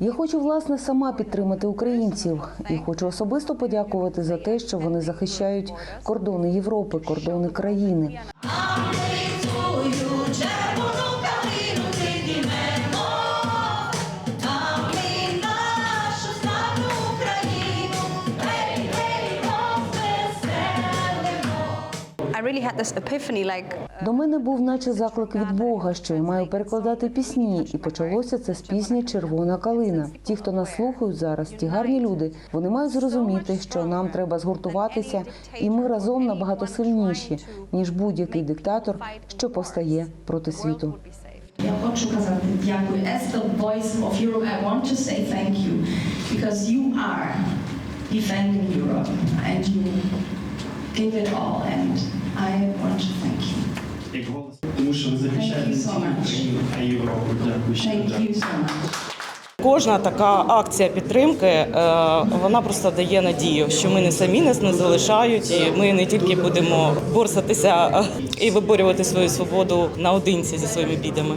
Я хочу власне сама підтримати українців і хочу особисто подякувати за те, що вони захищають кордони Європи, кордони країни. Really had this epiphany like До мене був наче заклик від Бога, що я маю перекладати пісні, і почалося це з пісні Червона калина. Ті, хто нас слухають зараз, ті гарні люди, вони мають зрозуміти, що нам треба згуртуватися, і ми разом набагато сильніші ніж будь-який диктатор, що повстає проти світу. Я хочу казати дякую. As the voice of Europe, I want to say thank you because you are defending Europe give it all and I want to thank you. як голос, тому що ви захищаєте не Thank you so тільки. Україну, а й Європу. Дякую щиро. Thank you so much. Кожна така акція підтримки е, вона просто дає надію, що ми не самі нас не залишають, і ми не тільки будемо борсатися е, і виборювати свою свободу наодинці зі своїми бідами.